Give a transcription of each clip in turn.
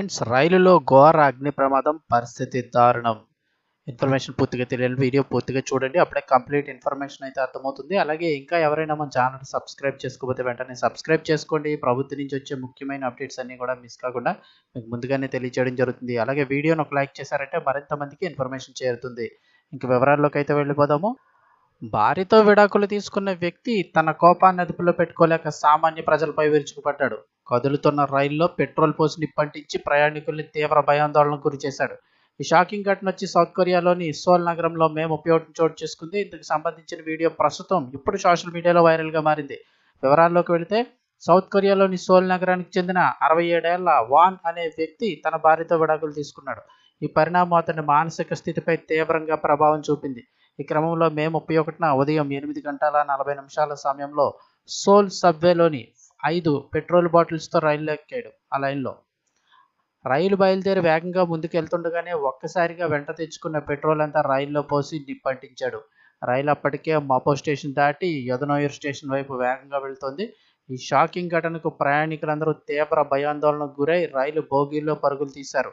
Friends రైలులో ఘోర అగ్ని ప్రమాదం పరిస్థితి దారుణం. ఇన్ఫర్మేషన్ పూర్తిగా తెలియని వీడియో పూర్తిగా చూడండి. అప్పుడే కంప్లీట్ ఇన్ఫర్మేషన్ అయితే అర్థమవుతుంది. అలాగే ఇంకా ఎవరైనా మన ఛానల్ సబ్స్క్రైబ్ చేసుకోకపోతే వెంటనే సబ్స్క్రైబ్ చేసుకోండి. ప్రభుత్వం నుంచి వచ్చే ముఖ్యమైన అప్డేట్స్ అన్నీ కూడా మిస్ కాకుండా మీకు ముందుగానే తెలియజేయడం జరుగుతుంది. అలాగే వీడియోను ఒక లైక్ చేశారంటే మరింత మందికి ఇన్ఫర్మేషన్ చేరుతుంది. ఇంక వివరాల్లోకి అయితే వెళ్ళిపోదాము. భార్యతో విడాకులు తీసుకున్న వ్యక్తి తన కోపాన్ని అదుపులో పెట్టుకోలేక సామాన్య ప్రజలపై విరుచుకుపడ్డాడు. కదులుతున్న రైల్లో పెట్రోల్ పోసి నిప్పంటించి ప్రయాణికుల్ని తీవ్ర భయాందోళనకు గురి చేశాడు. ఈ షాకింగ్ ఘటన వచ్చి సౌత్ కొరియాలోని ఇస్సోల్ నగరంలో మేము ఉపయోగం చోటు చేసుకుంది. ఇందుకు సంబంధించిన వీడియో ప్రస్తుతం ఇప్పుడు సోషల్ మీడియాలో వైరల్గా మారింది. వివరాల్లోకి వెళితే సౌత్ కొరియాలోని సోల్ నగరానికి చెందిన అరవై ఏడేళ్ళ వాన్ అనే వ్యక్తి తన భార్యతో విడాకులు తీసుకున్నాడు. ఈ పరిణామం అతని మానసిక స్థితిపై తీవ్రంగా ప్రభావం చూపింది. ఈ క్రమంలో మే ముప్పై ఒకటిన ఉదయం ఎనిమిది గంటల నలభై నిమిషాల సమయంలో సోల్ సబ్వేలోని ఐదు పెట్రోల్ బాటిల్స్తో రైలు ఎక్కాడు. ఆ లైన్లో రైలు బయలుదేరి వేగంగా ముందుకు వెళ్తుండగానే ఒక్కసారిగా వెంట తెచ్చుకున్న పెట్రోల్ అంతా రైల్లో పోసి నిప్పంటించాడు. రైలు అప్పటికే మాపో స్టేషన్ దాటి యదనోయర్ స్టేషన్ వైపు వేగంగా వెళ్తోంది. ఈ షాకింగ్ ఘటనకు ప్రయాణికులందరూ తీవ్ర భయాందోళనకు గురై రైలు బోగీల్లో పరుగులు తీశారు.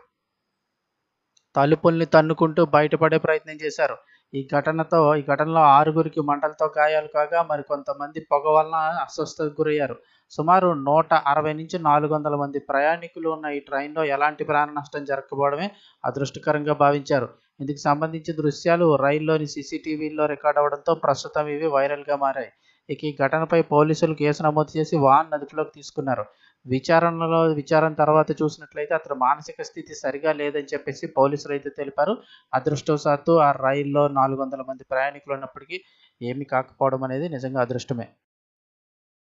తలుపుల్ని తన్నుకుంటూ బయటపడే ప్రయత్నం చేశారు. ఈ ఘటనతో ఈ ఘటనలో ఆరుగురికి మంటలతో గాయాలు కాగా మరి కొంతమంది పొగ వలన అస్వస్థతకు గురయ్యారు. సుమారు నూట అరవై నుంచి నాలుగు వందల మంది ప్రయాణికులు ఉన్న ఈ ట్రైన్లో ఎలాంటి ప్రాణ నష్టం జరగకపోవడమే అదృష్టకరంగా భావించారు. ఇందుకు సంబంధించి దృశ్యాలు రైల్లోని సీసీటీవీల్లో రికార్డ్ అవడంతో ప్రస్తుతం ఇవి వైరల్గా మారాయి. ఇక ఈ ఘటనపై పోలీసులు కేసు నమోదు చేసి వాన్ అదుపులోకి తీసుకున్నారు. విచారణలో విచారణ తర్వాత చూసినట్లయితే అతను మానసిక స్థితి సరిగా లేదని చెప్పేసి పోలీసులు అయితే తెలిపారు. అదృష్టవశాత్తు ఆ రైల్లో నాలుగు వందల మంది ప్రయాణికులు ఉన్నప్పటికీ ఏమీ కాకపోవడం అనేది నిజంగా అదృష్టమే.